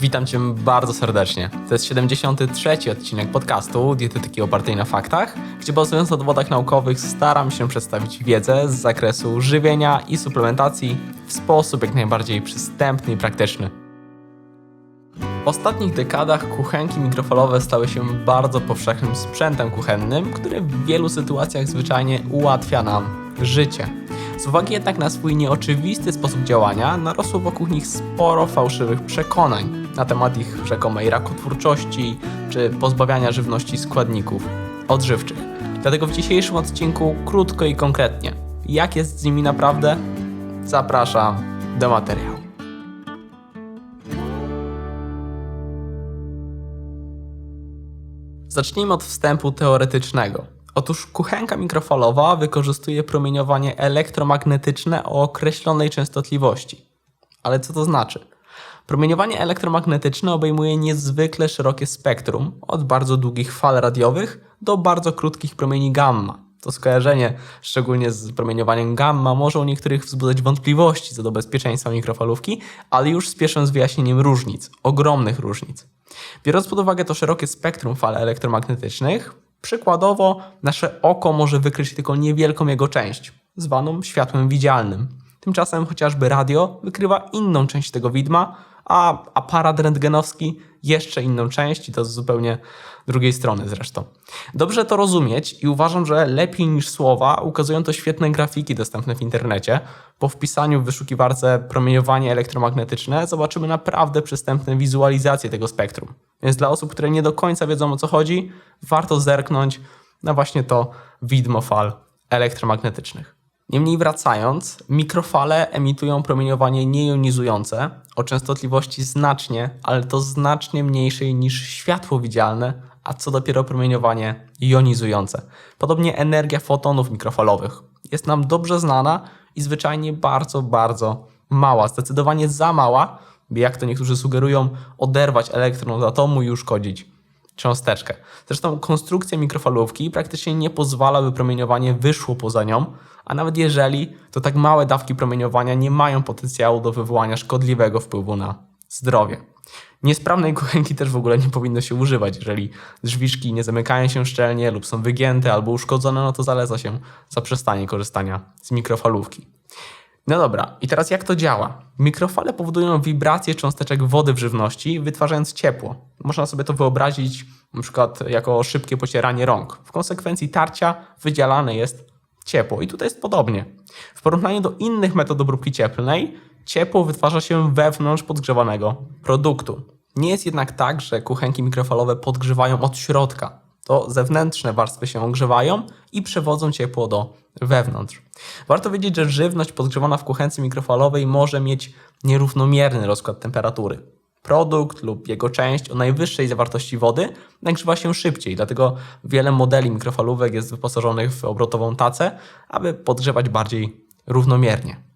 Witam Cię bardzo serdecznie. To jest 73. odcinek podcastu Dietetyki opartej na faktach, gdzie bazując na dowodach naukowych staram się przedstawić wiedzę z zakresu żywienia i suplementacji w sposób jak najbardziej przystępny i praktyczny. W ostatnich dekadach kuchenki mikrofalowe stały się bardzo powszechnym sprzętem kuchennym, który w wielu sytuacjach zwyczajnie ułatwia nam życie. Z uwagi jednak na swój nieoczywisty sposób działania, narosło wokół nich sporo fałszywych przekonań na temat ich rzekomej rakotwórczości czy pozbawiania żywności składników odżywczych. Dlatego w dzisiejszym odcinku krótko i konkretnie, jak jest z nimi naprawdę, zapraszam do materiału. Zacznijmy od wstępu teoretycznego. Otóż kuchenka mikrofalowa wykorzystuje promieniowanie elektromagnetyczne o określonej częstotliwości. Ale co to znaczy? Promieniowanie elektromagnetyczne obejmuje niezwykle szerokie spektrum, od bardzo długich fal radiowych do bardzo krótkich promieni gamma. To skojarzenie, szczególnie z promieniowaniem gamma, może u niektórych wzbudzać wątpliwości co do bezpieczeństwa mikrofalówki, ale już spieszę z wyjaśnieniem różnic, ogromnych różnic. Biorąc pod uwagę to szerokie spektrum fal elektromagnetycznych, przykładowo nasze oko może wykryć tylko niewielką jego część, zwaną światłem widzialnym. Tymczasem chociażby radio wykrywa inną część tego widma, a aparat rentgenowski jeszcze inną część i to z zupełnie drugiej strony zresztą. Dobrze to rozumieć i uważam, że lepiej niż słowa ukazują to świetne grafiki dostępne w internecie. Po wpisaniu w wyszukiwarce promieniowanie elektromagnetyczne zobaczymy naprawdę przystępne wizualizacje tego spektrum. Więc dla osób, które nie do końca wiedzą o co chodzi, warto zerknąć na właśnie to widmo fal elektromagnetycznych. Niemniej wracając, mikrofale emitują promieniowanie niejonizujące o częstotliwości znacznie, ale to znacznie mniejszej niż światło widzialne, a co dopiero promieniowanie jonizujące. Podobnie energia fotonów mikrofalowych jest nam dobrze znana i zwyczajnie bardzo, bardzo mała, zdecydowanie za mała, by jak to niektórzy sugerują, oderwać elektron od atomu i uszkodzić cząsteczkę. Zresztą konstrukcja mikrofalówki praktycznie nie pozwala, by promieniowanie wyszło poza nią, a nawet jeżeli, to tak małe dawki promieniowania nie mają potencjału do wywołania szkodliwego wpływu na zdrowie. Niesprawnej kuchenki też w ogóle nie powinno się używać. Jeżeli drzwiczki nie zamykają się szczelnie lub są wygięte albo uszkodzone, no to zaleca się zaprzestanie korzystania z mikrofalówki. No dobra, i teraz jak to działa? Mikrofale powodują wibracje cząsteczek wody w żywności, wytwarzając ciepło. Można sobie to wyobrazić przykład jako szybkie pocieranie rąk. W konsekwencji tarcia wydzielane jest ciepło. I tutaj jest podobnie. W porównaniu do innych metod obróbki cieplnej, ciepło wytwarza się wewnątrz podgrzewanego produktu. Nie jest jednak tak, że kuchenki mikrofalowe podgrzewają od środka. To zewnętrzne warstwy się ogrzewają i przewodzą ciepło do wewnątrz. Warto wiedzieć, że żywność podgrzewana w kuchence mikrofalowej może mieć nierównomierny rozkład temperatury. Produkt lub jego część o najwyższej zawartości wody nagrzewa się szybciej, dlatego wiele modeli mikrofalówek jest wyposażonych w obrotową tacę, aby podgrzewać bardziej równomiernie.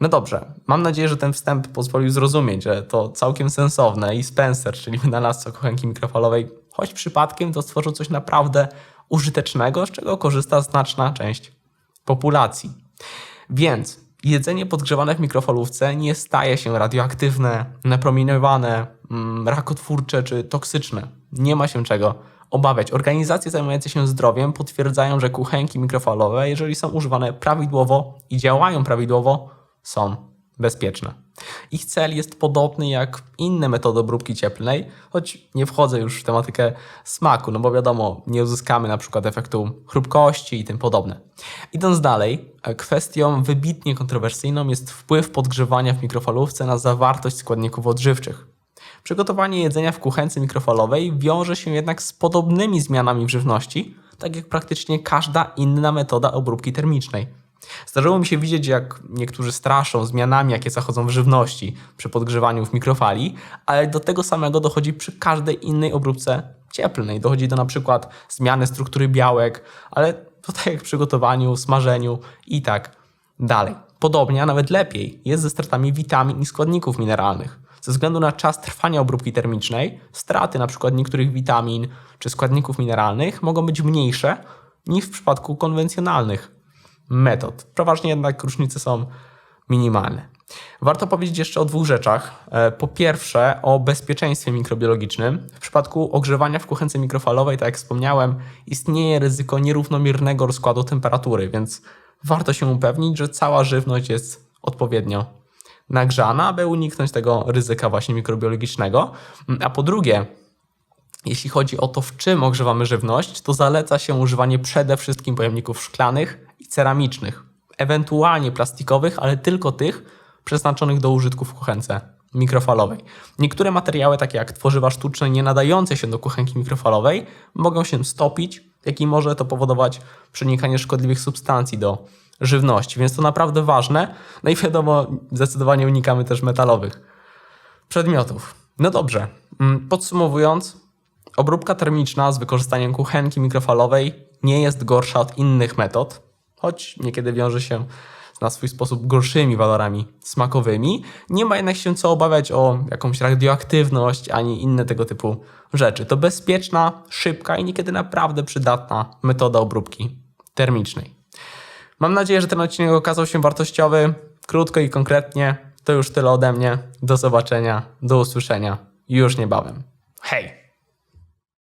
No dobrze, mam nadzieję, że ten wstęp pozwolił zrozumieć, że to całkiem sensowne i Spencer, czyli wynalazca kuchenki mikrofalowej, choć przypadkiem to stworzył coś naprawdę użytecznego, z czego korzysta znaczna część populacji. Więc jedzenie podgrzewane w mikrofalówce nie staje się radioaktywne, napromieniowane, mm, rakotwórcze czy toksyczne. Nie ma się czego obawiać. Organizacje zajmujące się zdrowiem potwierdzają, że kuchenki mikrofalowe, jeżeli są używane prawidłowo i działają prawidłowo, są bezpieczne. Ich cel jest podobny jak inne metody obróbki cieplnej, choć nie wchodzę już w tematykę smaku, no bo wiadomo, nie uzyskamy na przykład efektu chrupkości i tym podobne. Idąc dalej, kwestią wybitnie kontrowersyjną jest wpływ podgrzewania w mikrofalówce na zawartość składników odżywczych. Przygotowanie jedzenia w kuchence mikrofalowej wiąże się jednak z podobnymi zmianami w żywności, tak jak praktycznie każda inna metoda obróbki termicznej. Zdarzyło mi się widzieć, jak niektórzy straszą zmianami, jakie zachodzą w żywności przy podgrzewaniu w mikrofali, ale do tego samego dochodzi przy każdej innej obróbce cieplnej. Dochodzi do na przykład zmiany struktury białek, ale to tak jak przygotowaniu, smażeniu i tak dalej. Podobnie, a nawet lepiej jest ze stratami witamin i składników mineralnych. Ze względu na czas trwania obróbki termicznej, straty np. niektórych witamin czy składników mineralnych mogą być mniejsze niż w przypadku konwencjonalnych metod. Przeważnie jednak różnice są minimalne. Warto powiedzieć jeszcze o dwóch rzeczach. E, Po pierwsze, o bezpieczeństwie mikrobiologicznym. W przypadku ogrzewania w kuchence mikrofalowej, tak jak wspomniałem, istnieje ryzyko nierównomiernego rozkładu temperatury, więc warto się upewnić, że cała żywność jest odpowiednio nagrzana, aby uniknąć tego ryzyka właśnie mikrobiologicznego. A po drugie, jeśli chodzi o to, w czym ogrzewamy żywność, to zaleca się używanie przede wszystkim pojemników szklanych ceramicznych, ewentualnie plastikowych, ale tylko tych przeznaczonych do użytku w kuchence mikrofalowej. Niektóre materiały, takie jak tworzywa sztuczne, nie nadające się do kuchenki mikrofalowej, mogą się stopić, jak i może to powodować przenikanie szkodliwych substancji do żywności, więc to naprawdę ważne. No i wiadomo, zdecydowanie unikamy też metalowych przedmiotów. No dobrze, mm, podsumowując, obróbka termiczna z wykorzystaniem kuchenki mikrofalowej nie jest gorsza od innych metod, choć niekiedy wiąże się na swój sposób gorszymi walorami smakowymi. Nie ma jednak się co obawiać o jakąś radioaktywność ani inne tego typu rzeczy. To bezpieczna, szybka i niekiedy naprawdę przydatna metoda obróbki termicznej. Mam nadzieję, że ten odcinek okazał się wartościowy. Krótko i konkretnie. To już tyle ode mnie. Do zobaczenia, do usłyszenia już niebawem. Hej!